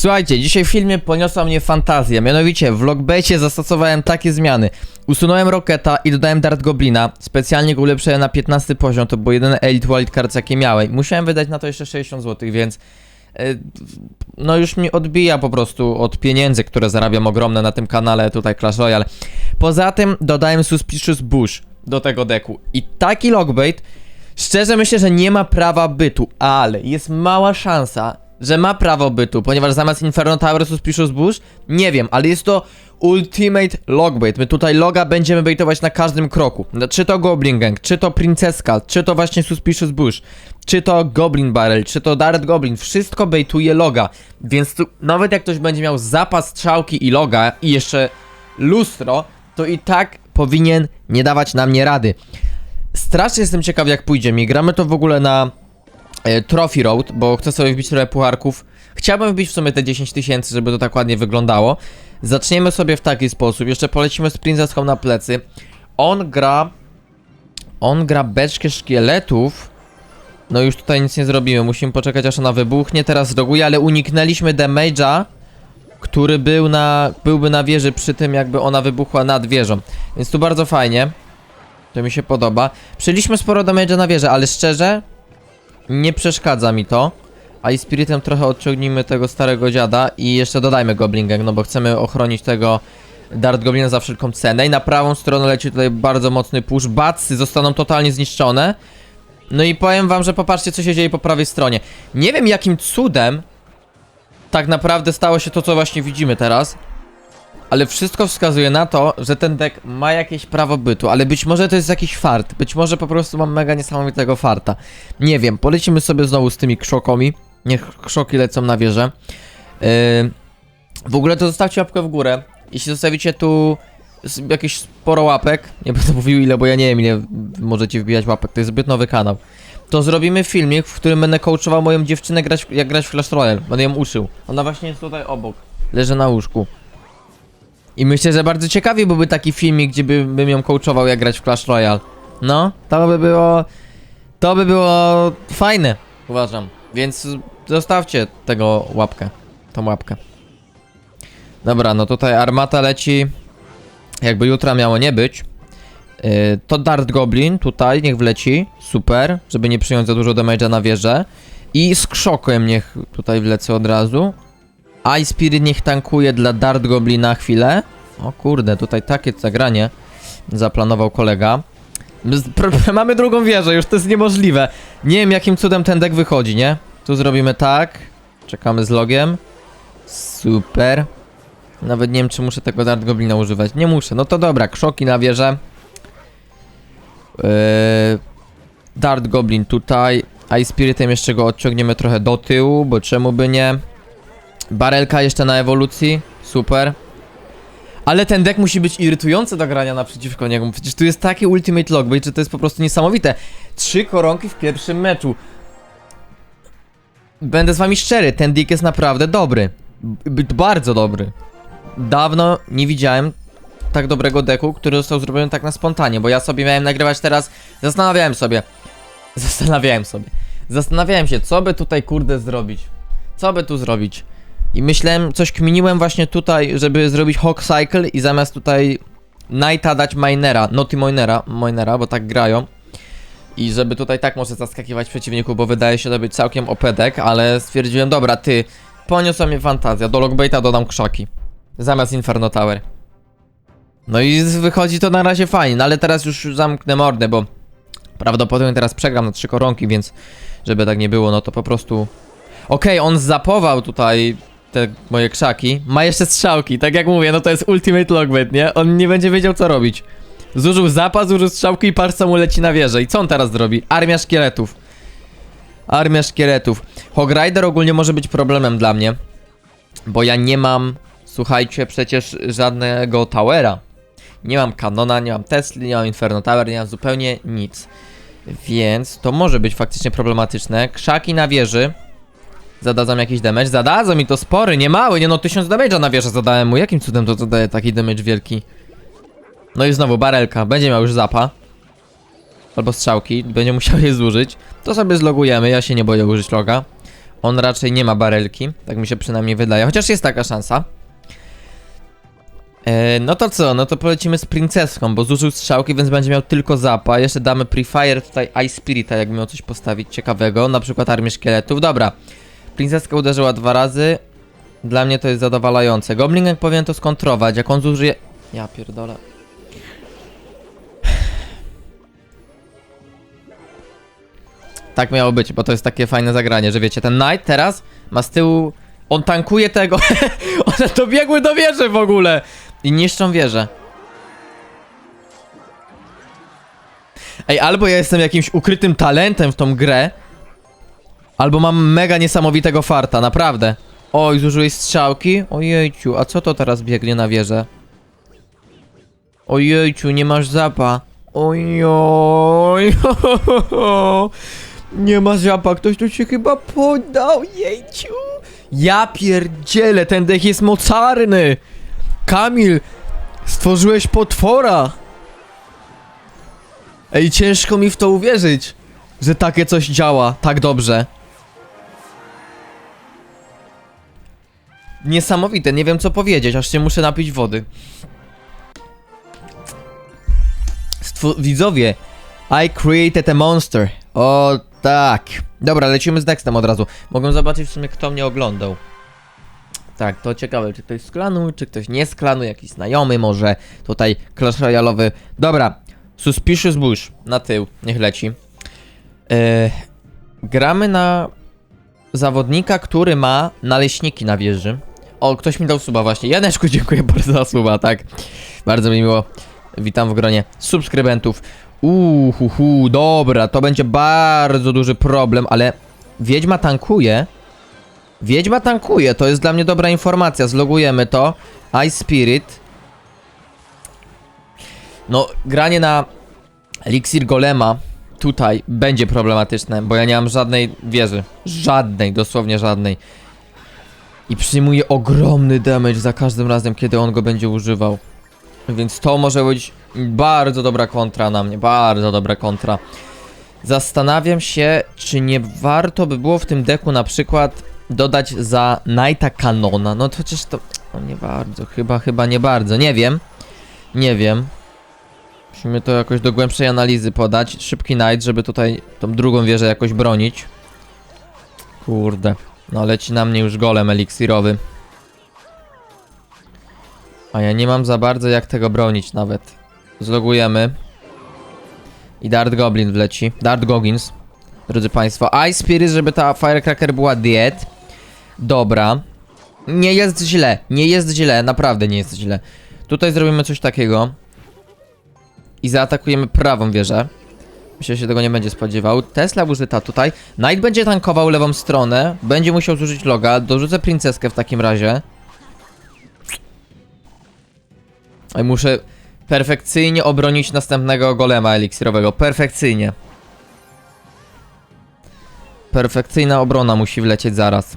Słuchajcie, dzisiaj w filmie poniosła mnie fantazja, mianowicie w Logbaitie zastosowałem takie zmiany. Usunąłem Roketa i dodałem Dart Goblina, specjalnie go ulepszyłem na 15 poziom, to było jedyne Elite Wildcards jakie miałem. Musiałem wydać na to jeszcze 60 zł, więc... e, No już mi odbija po prostu od pieniędzy, które zarabiam ogromne na tym kanale tutaj Clash Royale. Poza tym dodałem Suspicious Bush do tego deku i taki Logbait Szczerze myślę, że nie ma prawa bytu, ale jest mała szansa, że ma prawo bytu, ponieważ zamiast Inferno Tower Suspicious Bush, nie wiem, ale jest to Ultimate Logbait. My tutaj loga będziemy baitować na każdym kroku. No, Czy to Goblin Gang, czy to Princeska, czy to właśnie Suspicious Bush, czy to Goblin Barrel, czy to Dart Goblin, wszystko baituje loga. Więc tu, nawet jak ktoś będzie miał zapas strzałki i loga i jeszcze lustro, to i tak powinien nie dawać na mnie rady. Strasznie jestem ciekaw jak pójdzie mi. Gramy to w ogóle na Trophy Road, bo chcę sobie wbić trochę pucharków. Chciałbym wbić w sumie te 10 tysięcy, żeby to tak ładnie wyglądało. Zaczniemy sobie w taki sposób. Jeszcze polecimy z Princesską na plecy. On gra... On gra beczkę szkieletów. No już tutaj nic nie zrobimy. Musimy poczekać aż ona wybuchnie. Teraz roguje, ale uniknęliśmy damage'a, który był na, byłby na wieży przy tym jakby ona wybuchła nad wieżą. Więc tu bardzo fajnie. To mi się podoba. Przyjęliśmy sporo damage'a na wieżę, ale szczerze nie przeszkadza mi to. A i spiritem trochę odciągnijmy tego starego dziada i jeszcze dodajmy Goblin no bo chcemy ochronić tego Dart Goblina za wszelką cenę. I na prawą stronę leci tutaj bardzo mocny push. Batsy zostaną totalnie zniszczone. No i powiem wam, że popatrzcie co się dzieje po prawej stronie. Nie wiem jakim cudem tak naprawdę stało się to co właśnie widzimy teraz. Ale wszystko wskazuje na to, że ten deck ma jakieś prawo bytu, ale być może to jest jakiś fart, być może po prostu mam mega niesamowitego farta. Nie wiem, polecimy sobie znowu z tymi krzokami, niech krzoki lecą na wieżę. Yy, w ogóle to zostawcie łapkę w górę, jeśli zostawicie tu jakieś sporo łapek, nie będę mówił ile, bo ja nie wiem ile możecie wbijać łapek, to jest zbyt nowy kanał. To zrobimy filmik, w którym będę coachował moją dziewczynę grać, jak grać w Clash Royale, będę ją uczył. Ona właśnie jest tutaj obok, leży na łóżku. I myślę, że bardzo ciekawie byłby taki filmik, gdzie by, bym ją coachował jak grać w Clash Royale. No, to by było... To by było fajne, uważam. Więc zostawcie tego łapkę, tą łapkę. Dobra, no tutaj armata leci, jakby jutra miało nie być. Yy, to Dart Goblin tutaj, niech wleci, super, żeby nie przyjąć za dużo damage'a na wieżę. I z krzokiem niech tutaj wlecę od razu. Ice Spirit niech tankuje dla Dart Goblina chwilę. O kurde, tutaj takie zagranie zaplanował kolega. Mamy drugą wieżę, już to jest niemożliwe. Nie wiem jakim cudem ten deck wychodzi, nie? Tu zrobimy tak. Czekamy z logiem. Super. Nawet nie wiem czy muszę tego Dart Goblina używać. Nie muszę, no to dobra, krzoki na wieżę. Yy, Dart Goblin tutaj. Ice Spiritem jeszcze go odciągniemy trochę do tyłu, bo czemu by nie? Barelka jeszcze na ewolucji. Super. Ale ten deck musi być irytujący do grania naprzeciwko niemu. Przecież tu jest taki ultimate logbait, że to jest po prostu niesamowite. Trzy koronki w pierwszym meczu. Będę z wami szczery, ten deck jest naprawdę dobry. B bardzo dobry. Dawno nie widziałem tak dobrego deku, który został zrobiony tak na spontanie, bo ja sobie miałem nagrywać teraz. Zastanawiałem sobie. Zastanawiałem sobie. Zastanawiałem się, co by tutaj kurde zrobić. Co by tu zrobić? I myślałem, coś kminiłem właśnie tutaj, żeby zrobić Hawk Cycle i zamiast tutaj Knighta dać Minera, Naughty Minera, Minera, bo tak grają. I żeby tutaj tak może zaskakiwać przeciwników, bo wydaje się to być całkiem OP deck, ale stwierdziłem, dobra, ty, poniosła mnie fantazja, do Logbaita dodam krzaki. Zamiast Inferno Tower. No i wychodzi to na razie fajnie, no ale teraz już zamknę mordę, bo prawdopodobnie teraz przegram na trzy koronki, więc żeby tak nie było, no to po prostu Okej, on zapował tutaj te moje krzaki. Ma jeszcze strzałki, tak jak mówię, no to jest ultimate logbait, nie? On nie będzie wiedział co robić. Zużył zapas, zużył strzałki i patrz co mu leci na wieżę. I co on teraz zrobi? Armia szkieletów. Armia szkieletów. Hog Rider ogólnie może być problemem dla mnie. Bo ja nie mam, słuchajcie, przecież żadnego towera. Nie mam kanona, nie mam Tesla, nie mam Inferno Tower, nie mam zupełnie nic. Więc to może być faktycznie problematyczne. Krzaki na wieży. Zadadzą jakiś damage? Zadadzą mi to spory, nie mały, nie no 1000 damage'a na wieżę zadałem mu. Jakim cudem to zadaje taki damage wielki? No i znowu barelka, będzie miał już zapa. Albo strzałki, będzie musiał je zużyć. To sobie zlogujemy, ja się nie boję użyć loga. On raczej nie ma barelki, tak mi się przynajmniej wydaje, chociaż jest taka szansa. E, no to co, no to polecimy z princeską, bo zużył strzałki, więc będzie miał tylko zapa. Jeszcze damy Prefire tutaj Ice Spirita, jakby miał coś postawić ciekawego, na przykład Armię Szkieletów. Dobra, princeska uderzyła dwa razy, dla mnie to jest zadowalające. Goblin Gang powinien to skontrować, jak on zużyje... Ja pierdolę. Tak miało być, bo to jest takie fajne zagranie, że wiecie, ten Knight teraz ma z tyłu... On tankuje tego, one dobiegły do wieży w ogóle i niszczą wieżę. Ej, albo ja jestem jakimś ukrytym talentem w tą grę, albo mam mega niesamowitego farta, naprawdę. Oj, zużyłeś strzałki? Ojejciu, a co to teraz biegnie na wieżę? Ojejciu, nie masz zapa. Ojoj. Nie ma zapa, ktoś tu się chyba poddał, jejciu. Ja pierdzielę, ten dech jest mocarny. Kamil, stworzyłeś potwora. Ej, ciężko mi w to uwierzyć, że takie coś działa tak dobrze. Niesamowite, nie wiem co powiedzieć, aż się muszę napić wody. Widzowie, I created a monster. O tak. Dobra, lecimy z nextem od razu. Mogę zobaczyć w sumie kto mnie oglądał. Tak, to ciekawe, czy ktoś z klanu, czy ktoś nie z klanu, jakiś znajomy może, tutaj Clash Royale'owy. Dobra, Suspicious Bush, na tył, niech leci. Yy, gramy na zawodnika, który ma naleśniki na wieży. O, ktoś mi dał suba właśnie. Janeczku, dziękuję bardzo za suba, tak. Bardzo mi miło. Witam w gronie subskrybentów. Uuu, hu, hu, dobra, to będzie bardzo duży problem, ale Wiedźma tankuje. Wiedźma tankuje, to jest dla mnie dobra informacja, zlogujemy to. Ice Spirit. No, granie na Elixir Golema tutaj będzie problematyczne, bo ja nie mam żadnej wieży. Żadnej, dosłownie żadnej. I przyjmuje ogromny damage za każdym razem, kiedy on go będzie używał. Więc to może być bardzo dobra kontra na mnie, bardzo dobra kontra. Zastanawiam się, czy nie warto by było w tym deku na przykład dodać za Knighta Kanona. No to chociaż to... No nie bardzo, chyba, chyba nie bardzo, nie wiem. Nie wiem. Musimy to jakoś do głębszej analizy podać. Szybki Knight, żeby tutaj tą drugą wieżę jakoś bronić. Kurde. No leci na mnie już golem eliksirowy. A ja nie mam za bardzo jak tego bronić nawet. Zlogujemy. I Dart Goblin wleci. Dart Goggins. Drodzy Państwo. Ice Spirit, żeby ta Firecracker była diet. Dobra. Nie jest źle. Nie jest źle. Naprawdę nie jest źle. Tutaj zrobimy coś takiego. I zaatakujemy prawą wieżę. Myślę, że się tego nie będzie spodziewał. Tesla użyta tutaj. Knight będzie tankował lewą stronę. Będzie musiał zużyć loga. Dorzucę princeskę w takim razie. Oj, muszę perfekcyjnie obronić następnego golema eliksirowego. Perfekcyjnie. Perfekcyjna obrona musi wlecieć zaraz.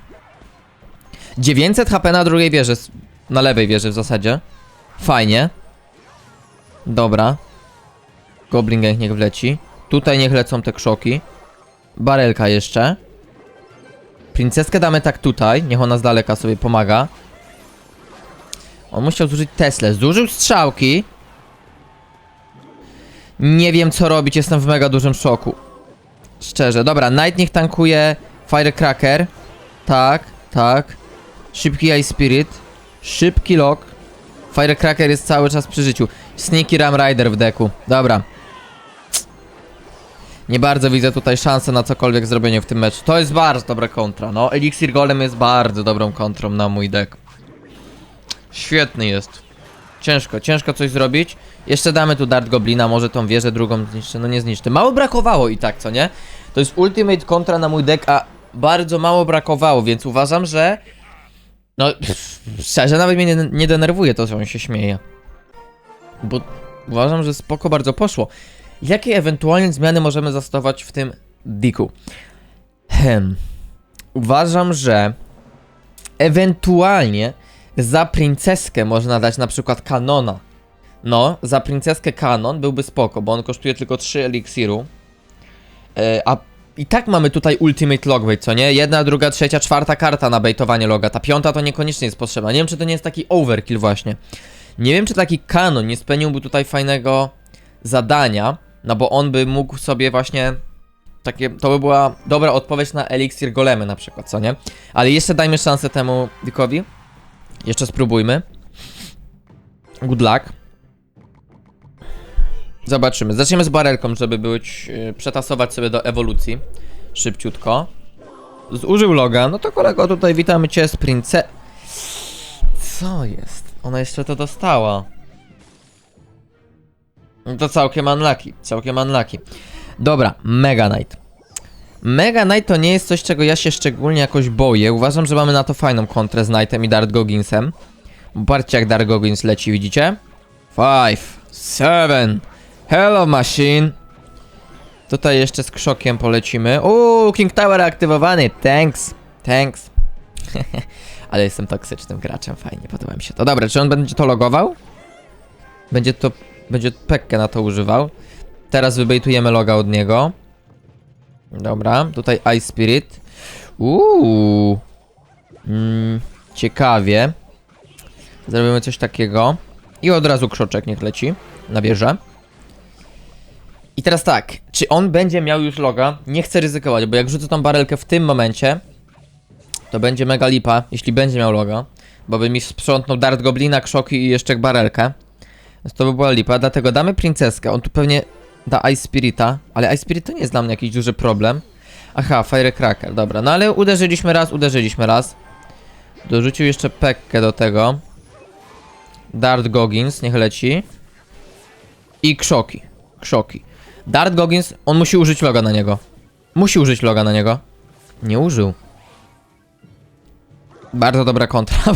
900 HP na drugiej wieży. Na lewej wieży w zasadzie. Fajnie. Dobra. Goblin Gang niech wleci. Tutaj niech lecą te krzoki. Barelka jeszcze. Princeskę damy tak tutaj. Niech ona z daleka sobie pomaga. On musiał zużyć Teslę. Zużył strzałki. Nie wiem co robić, jestem w mega dużym szoku. Szczerze. Dobra, Knight niech tankuje Firecracker. Tak, tak. Szybki Ice Spirit. Szybki Lock. Firecracker jest cały czas przy życiu. Sneaky Ram Rider w deku. Dobra. Nie bardzo widzę tutaj szansę na cokolwiek zrobienie w tym meczu. To jest bardzo dobra kontra. No, Elixir Golem jest bardzo dobrą kontrą na mój deck. Świetny jest. Ciężko, ciężko coś zrobić. Jeszcze damy tu Dart Goblina, może tą wieżę drugą zniszczy, no nie zniszczy. Mało brakowało i tak, co nie? To jest ultimate kontra na mój deck, a bardzo mało brakowało, więc uważam, że... No, szczerze, nawet mnie nie, nie denerwuje to, że on się śmieje. Bo uważam, że spoko bardzo poszło. Jakie ewentualnie zmiany możemy zastosować w tym diku? Hem. Uważam, że ewentualnie za princeskę można dać na przykład kanona. No, za princeskę kanon byłby spoko, bo on kosztuje tylko 3 eliksiru. E, a i tak mamy tutaj ultimate logbait, co nie? Jedna, druga, trzecia, czwarta karta na baitowanie loga. Ta piąta to niekoniecznie jest potrzebna. Nie wiem, czy to nie jest taki overkill właśnie. Nie wiem, czy taki kanon nie spełniłby tutaj fajnego zadania, no bo on by mógł sobie właśnie takie, to by była dobra odpowiedź na eliksir golemy na przykład, co nie? Ale jeszcze dajmy szansę temu Dickowi. Jeszcze spróbujmy. Good luck. Zobaczymy. Zaczniemy z barelką, żeby być, yy, przetasować sobie do ewolucji. Szybciutko. Zużył loga. No to kolego, tutaj witamy cię z prince... Co jest? Ona jeszcze to dostała. No to całkiem unlucky. Całkiem unlucky. Dobra, Mega Knight. Mega Knight to nie jest coś, czego ja się szczególnie jakoś boję. Uważam, że mamy na to fajną kontrę z Knightem i Dart Gogginsem. Patrzcie jak Dart Goggins leci, widzicie? Five, seven, hello machine. Tutaj jeszcze z krzokiem polecimy. Uuu, King Tower aktywowany, thanks, thanks. Ale jestem toksycznym graczem, fajnie, podoba mi się to. Dobra, czy on będzie to logował? Będzie to, będzie pekkę na to używał. Teraz wybejtujemy loga od niego. Dobra, tutaj Ice Spirit. Uuu. Mm, ciekawie. Zrobimy coś takiego. I od razu krzoczek niech leci na wieżę. I teraz tak, czy on będzie miał już loga? Nie chcę ryzykować, bo jak rzucę tą barelkę w tym momencie, to będzie mega lipa, jeśli będzie miał loga. Bo by mi sprzątnął Dart Goblina, krzoki i jeszcze barelkę. Więc to by była lipa, dlatego damy princeskę. On tu pewnie da Ice Spirita, ale Ice Spirit to nie jest dla mnie jakiś duży problem. Aha, Firecracker, dobra. No ale uderzyliśmy raz, uderzyliśmy raz. Dorzucił jeszcze Pekkę do tego. Dart Goggins, niech leci. I Krzoki. Krzoki. Dart Goggins, on musi użyć loga na niego. Musi użyć loga na niego. Nie użył. Bardzo dobra kontra.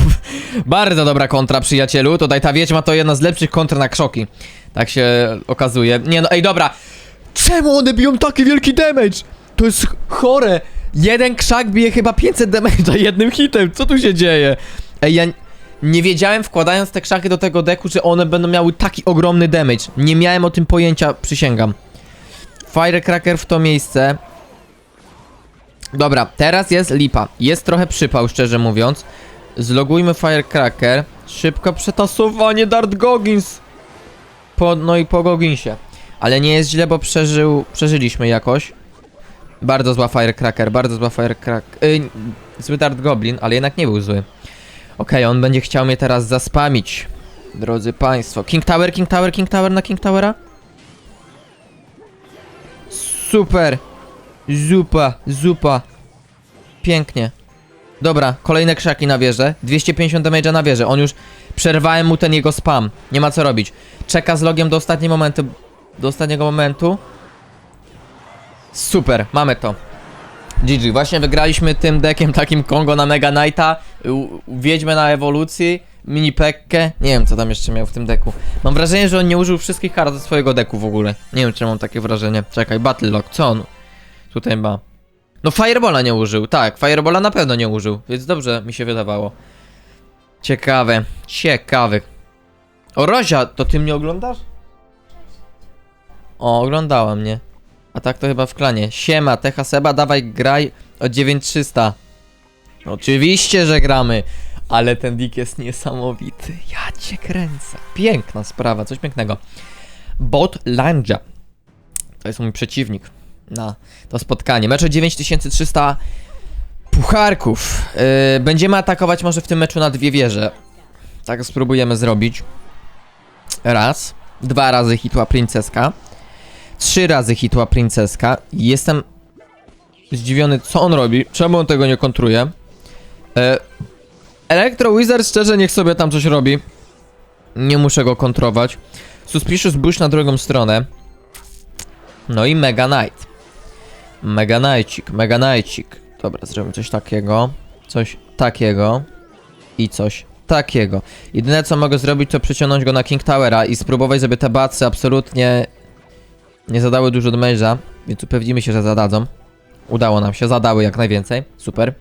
Bardzo dobra kontra, przyjacielu. Tutaj ta wiedźma to jedna z lepszych kontr na krzoki. Tak się okazuje. Nie no, ej dobra. Czemu one biją taki wielki damage? To jest ch- chore. Jeden krzak bije chyba 500 damage'a jednym hitem. Co tu się dzieje? Ej, ja nie wiedziałem wkładając te krzaki do tego deku, że one będą miały taki ogromny damage. Nie miałem o tym pojęcia, przysięgam. Firecracker w to miejsce. Dobra, teraz jest lipa. Jest trochę przypał, szczerze mówiąc. Zlogujmy Firecracker. Szybko przetasowanie Dart Goggins. Po, no i po Gogginsie. Ale nie jest źle, bo przeżył, przeżyliśmy jakoś. Bardzo zła Firecracker, bardzo zła Firecracker. Yy, zły Dart Goblin, ale jednak nie był zły. Okej, on będzie chciał mnie teraz zaspamić. Drodzy państwo. King Tower, King Tower, King Tower na King Towera? Super. Zupa, zupa. Pięknie. Dobra, kolejne krzaki na wieżę. 250 damage'a na wieżę. On już... Przerwałem mu ten jego spam. Nie ma co robić. Czeka z logiem do ostatniego momentu. Do ostatniego momentu. Super, mamy to. GG, właśnie wygraliśmy tym deckiem takim Kongo na Mega Knighta. Wiedźmę na ewolucji. Mini Pekkę. Nie wiem, co tam jeszcze miał w tym deku. Mam wrażenie, że on nie użył wszystkich kart ze swojego deku w ogóle. Nie wiem, czy mam takie wrażenie. Czekaj, Battle Lock, co on tutaj ma? No Firebola nie użył, tak, Firebola na pewno nie użył, więc dobrze mi się wydawało. Ciekawe, ciekawy. O Rozia, to ty mnie oglądasz? O, oglądała mnie. A tak to chyba w klanie. Siema, Techa Seba, dawaj graj o 9300. Oczywiście, że gramy. Ale ten dick jest niesamowity. Ja cię kręcę. Piękna sprawa, coś pięknego. Bot Lanja. To jest mój przeciwnik na to spotkanie. Mecz o 9300 pucharków. Yy, będziemy atakować może w tym meczu na dwie wieże. Tak spróbujemy zrobić. Raz. Dwa razy hitła princeska. Trzy razy hitła princeska. Jestem zdziwiony, co on robi. Czemu on tego nie kontruje? E, Electro Wizard szczerze niech sobie tam coś robi. Nie muszę go kontrować. Suspicious Bush na drugą stronę. No i Mega Knight. Mega Knightcik, Mega Knightcik. Dobra, zrobimy coś takiego. Coś takiego. I coś takiego. Jedyne co mogę zrobić to przyciągnąć go na King Towera i spróbować, żeby te bacy absolutnie nie zadały dużo damage'a, więc upewnimy się, że zadadzą. Udało nam się, zadały jak najwięcej. Super.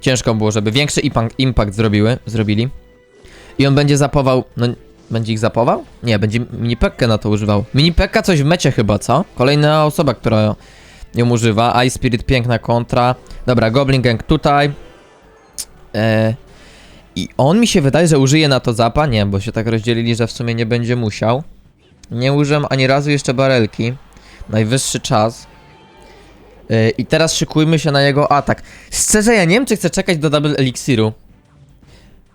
Ciężko było, żeby większy impact zrobiły, zrobili. I on będzie zapował, no będzie ich zapował? Nie, będzie mini Pekkę na to używał. Mini Pekka coś w mecie chyba, co? Kolejna osoba, która ją używa. Ice Spirit, piękna kontra. Dobra, Goblin Gang tutaj. E, I on mi się wydaje, że użyje na to zapa. Nie, bo się tak rozdzielili, że w sumie nie będzie musiał. Nie użyłem ani razu jeszcze barelki. Najwyższy czas. E, I teraz szykujmy się na jego atak. Szczerze, ja nie wiem, czy chcę czekać do Double Elixiru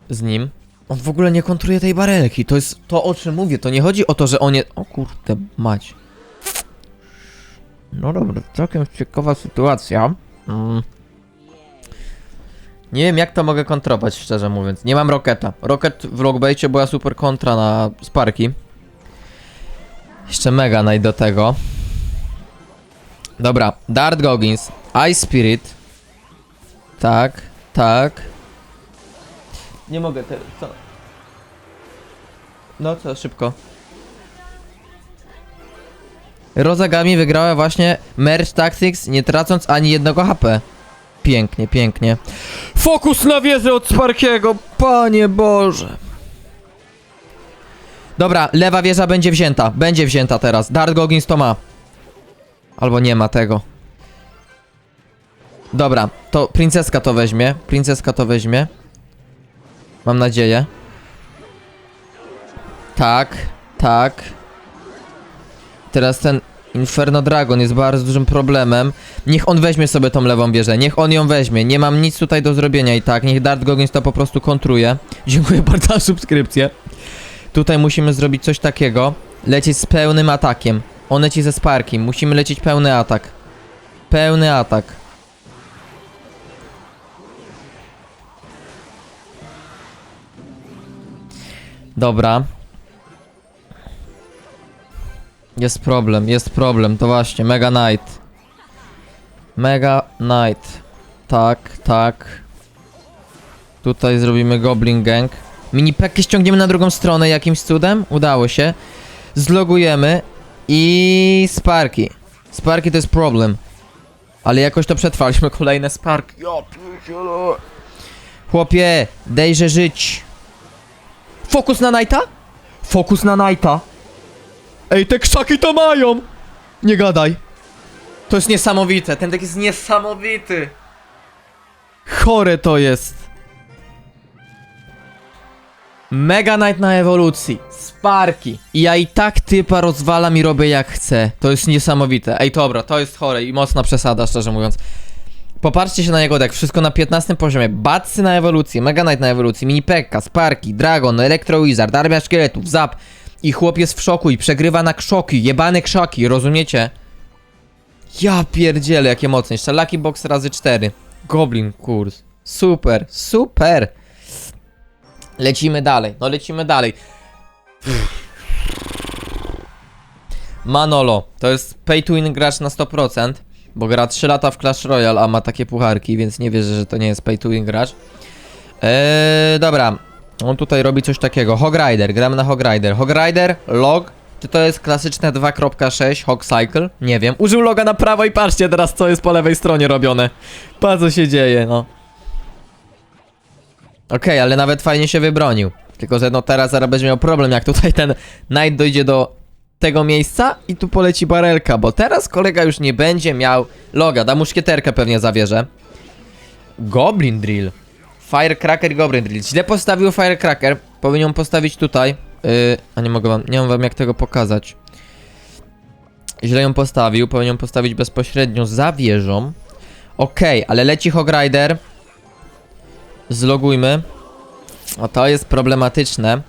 z nim. On w ogóle nie kontruje tej barelki. To jest to, o czym mówię. To nie chodzi o to, że on je... O kurde, mać. No dobra, całkiem ciekawa sytuacja. Mm. Nie wiem, jak to mogę kontrować, szczerze mówiąc. Nie mam Roketa. Rocket w Logbaicie była super kontra na Sparki. Jeszcze Mega Knight do tego. Dobra, Dart Goggins, Ice Spirit. Tak, tak. Nie mogę teraz, co? No co, szybko. Rozagami wygrała właśnie Merge Tactics, nie tracąc ani jednego HP. Pięknie, pięknie. Fokus na wieżę od Sparkiego, panie Boże. Dobra, lewa wieża będzie wzięta, będzie wzięta teraz. Dart Goggins to ma. Albo nie ma tego. Dobra, to princeska to weźmie. Princeska to weźmie. Mam nadzieję. Tak, tak. Teraz ten Inferno Dragon jest bardzo dużym problemem. Niech on weźmie sobie tą lewą wieżę. Niech on ją weźmie. Nie mam nic tutaj do zrobienia i tak. Niech Dart Goggins to po prostu kontruje. Dziękuję bardzo za subskrypcję. Tutaj musimy zrobić coś takiego. Lecieć z pełnym atakiem. On leci ze Sparkiem. Musimy lecieć pełny atak. Pełny atak. Dobra. Jest problem, jest problem, to właśnie, Mega Knight. Mega Knight. Tak, tak. Tutaj zrobimy Goblin Gang. Mini Pekki ściągniemy na drugą stronę jakimś cudem. Udało się. Zlogujemy i Sparki. Sparki to jest problem. Ale jakoś to przetrwaliśmy. Kolejne Sparki. Ja pierdzielę. Chłopie, dejże żyć. Fokus na Knighta? Fokus na Knighta. Ej, te krzaki to mają! Nie gadaj. To jest niesamowite. Ten deck jest niesamowity. Chore to jest. Mega Knight na ewolucji. Sparki. I ja i tak typa rozwalam i robię jak chcę. To jest niesamowite. Ej, dobra, to jest chore i mocna przesada, szczerze mówiąc. Popatrzcie się na jego deck, wszystko na 15 poziomie. Batsy na ewolucji, Mega Knight na ewolucji, Mini Pekka, Sparki, Dragon, Electro Wizard, Armia Szkieletów, Zap. I chłop jest w szoku i przegrywa na krzoki, jebane krzaki, rozumiecie? Ja pierdzielę, jakie mocne. Jeszcze Lucky Box razy 4. Goblin kurs. Super, super. Lecimy dalej, no lecimy dalej. Manolo, to jest pay to win gracz na 100%, bo gra 3 lata w Clash Royale, a ma takie pucharki, więc nie wierzę, że to nie jest pay to win gracz. Eee, dobra, on tutaj robi coś takiego. Hog Rider, gramy na Hog Rider. Hog Rider, log. Czy to jest klasyczne 2.6 Hog Cycle? Nie wiem. Użył loga na prawo i patrzcie teraz, co jest po lewej stronie robione. Pa, co się dzieje, no. Okej, ale nawet fajnie się wybronił. Tylko, że no teraz zaraz będzie miał problem, jak tutaj ten Knight dojdzie do tego miejsca i tu poleci barelka, bo teraz kolega już nie będzie miał loga. Da muszkieterkę pewnie zawierze. Goblin Drill. Firecracker i Goblin Drill. Źle postawił Firecracker. Powinien postawić tutaj. Yy, a nie mogę wam, nie mam wam jak tego pokazać. Źle ją postawił. Powinien postawić bezpośrednio za wieżą. Okej, ale leci Hog Rider. Zlogujmy. O, to jest problematyczne.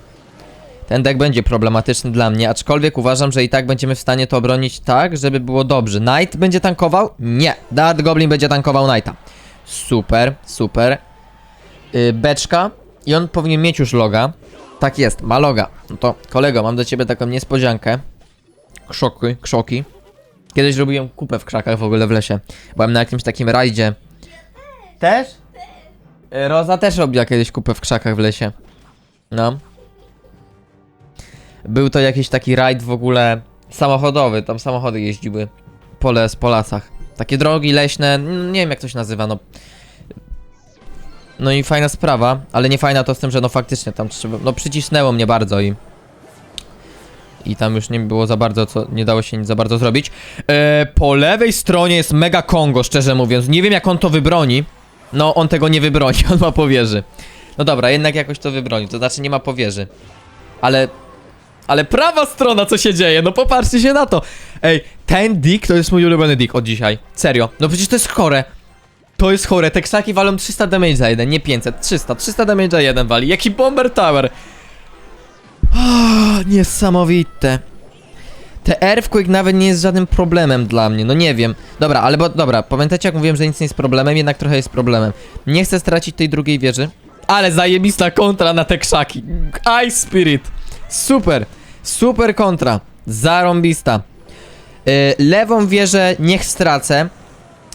Ten deck będzie problematyczny dla mnie, aczkolwiek uważam, że i tak będziemy w stanie to obronić tak, żeby było dobrze. Knight będzie tankował? Nie. Dart Goblin będzie tankował Knighta. Super, super yy, beczka i on powinien mieć już loga. Tak jest, ma loga. No to kolego, mam do ciebie taką niespodziankę. Krzoki, krzoki. Kiedyś robiłem kupę w krzakach w ogóle w lesie. Byłem na jakimś takim rajdzie. Też? Y, Roza też robiła kiedyś kupę w krzakach w lesie. No. Był to jakiś taki rajd w ogóle samochodowy, tam samochody jeździły po, les, po lasach. Takie drogi leśne, nie wiem jak to się nazywa, no no i fajna sprawa, ale nie fajna to z tym, że no faktycznie tam trzeba, no przycisnęło mnie bardzo i i tam już nie było za bardzo, co, nie dało się nic za bardzo zrobić. E, po lewej stronie jest Mega Kongo, szczerze mówiąc. Nie wiem jak on to wybroni. No, on tego nie wybroni, on ma powierzy. No dobra, jednak jakoś to wybroni, to znaczy nie ma powierzy. Ale... Ale prawa strona, co się dzieje? No popatrzcie się na to. Ej, ten dick to jest mój ulubiony dick od dzisiaj. Serio. No przecież to jest chore. To jest chore. Teksaki walą 300 damage za jeden, nie 500. 300. 300 damage za jeden wali. Jaki bomber tower. Oh, niesamowite. Te Earthquake nawet nie jest żadnym problemem dla mnie, no nie wiem. Dobra, ale bo, dobra, pamiętacie jak mówiłem, że nic nie jest problemem, jednak trochę jest problemem. Nie chcę stracić tej drugiej wieży, ale zajebista kontra na te krzaki. Ice Spirit. Super, super kontra. Zarąbista. Yy, lewą wieżę niech stracę.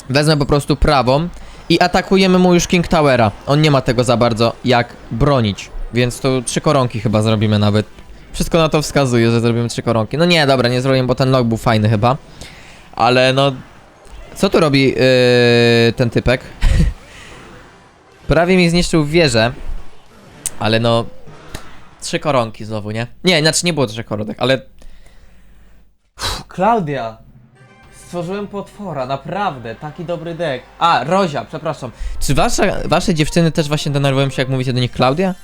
Wezmę po prostu prawą i atakujemy mu już King Towera. On nie ma tego za bardzo jak bronić, więc to trzy koronki chyba zrobimy nawet. Wszystko na to wskazuje, że zrobimy trzy koronki. No nie, dobra, nie zrobimy, bo ten log był fajny chyba. Ale no... Co tu robi yy, ten typek? Prawie mi zniszczył wieżę. Ale no... Trzy koronki znowu, nie? Nie, znaczy nie było trzech koronek, ale... Klaudia! Stworzyłem potwora, naprawdę, taki dobry deck. A, Rozia, przepraszam. Czy wasza, wasze dziewczyny też właśnie denerwują się, jak mówicie do nich Klaudia?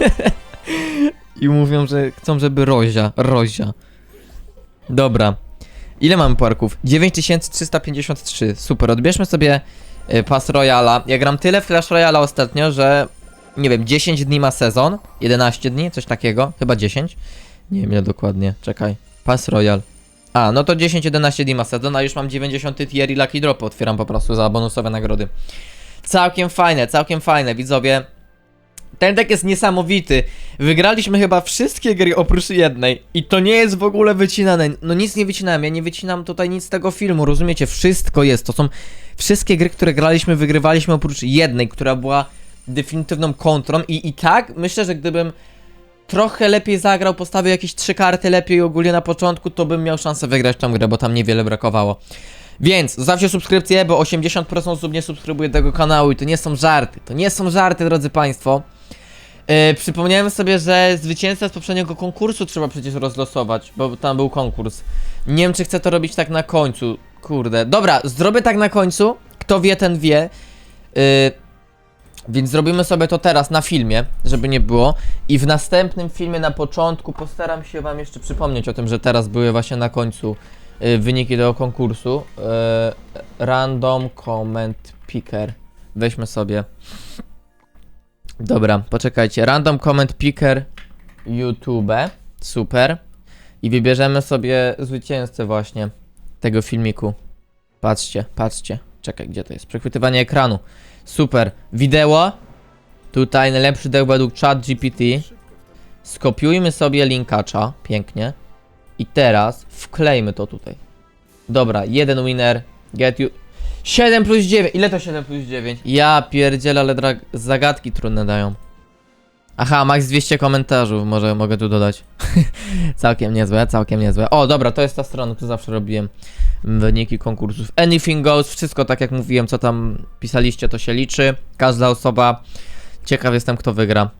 I mówią, że chcą, żeby Rozia, Rozia. Dobra. Ile mamy parków? 9353. Super, odbierzmy sobie y, Pas Royala. Ja gram tyle w Clash Royale ostatnio, że nie wiem, 10 dni ma sezon, 11 dni, coś takiego, chyba 10. Nie wiem ile dokładnie, czekaj. Pas Royal. A, no to 10-11 dni ma sezon, już mam 90 tier i Lucky Drop otwieram po prostu za bonusowe nagrody. Całkiem fajne, całkiem fajne, widzowie. Ten deck jest niesamowity. Wygraliśmy chyba wszystkie gry oprócz jednej. I to nie jest w ogóle wycinane. No nic nie wycinałem, ja nie wycinam tutaj nic z tego filmu, rozumiecie? Wszystko jest. To są wszystkie gry, które graliśmy, wygrywaliśmy oprócz jednej, która była definitywną kontrą. I, i tak myślę, że gdybym trochę lepiej zagrał, postawił jakieś trzy karty lepiej ogólnie na początku, to bym miał szansę wygrać tą grę, bo tam niewiele brakowało. Więc zostawcie subskrypcję, bo 80% osób nie subskrybuje tego kanału i to nie są żarty. To nie są żarty, drodzy Państwo. Yy, przypomniałem sobie, że zwycięzcę z poprzedniego konkursu trzeba przecież rozlosować, bo tam był konkurs. Nie wiem, czy chcę to robić tak na końcu. Kurde. Dobra, zrobię tak na końcu. Kto wie, ten wie. Yy, więc zrobimy sobie to teraz na filmie, żeby nie było. I w następnym filmie na początku postaram się wam jeszcze przypomnieć o tym, że teraz były właśnie na końcu y, wyniki tego konkursu. Y, random comment picker. Weźmy sobie. Dobra, poczekajcie. Random comment picker YouTube. Super. I wybierzemy sobie zwycięzcę właśnie tego filmiku. Patrzcie, patrzcie. Czekaj, gdzie to jest? Przechwytywanie ekranu. Super. Wideo. Tutaj najlepszy deck według chat GPT. Skopiujmy sobie linkacza. Pięknie. I teraz wklejmy to tutaj. Dobra, jeden winner. Get you. 7 plus 9. Ile to 7 plus 9? Ja pierdzielę, ale zagadki trudne dają. Aha, max 200 komentarzów, może mogę tu dodać. całkiem niezłe, całkiem niezłe. O, dobra, to jest ta strona, tu zawsze robiłem wyniki konkursów. Anything goes, wszystko tak jak mówiłem, co tam pisaliście, to się liczy. Każda osoba. Ciekaw jestem, kto wygra.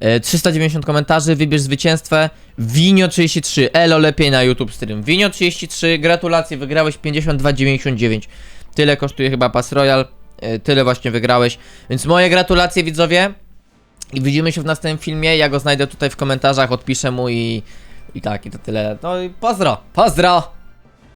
E, 390 komentarzy, wybierz zwycięstwę. Winio33, elo lepiej na YouTube stream. Winio33, gratulacje, wygrałeś 52,99. Tyle kosztuje chyba Pass Royal. E, Tyle właśnie wygrałeś. Więc moje gratulacje widzowie. I widzimy się w następnym filmie. Ja go znajdę tutaj w komentarzach, odpiszę mu i. I tak, i to tyle. No i pozdro, pozdro!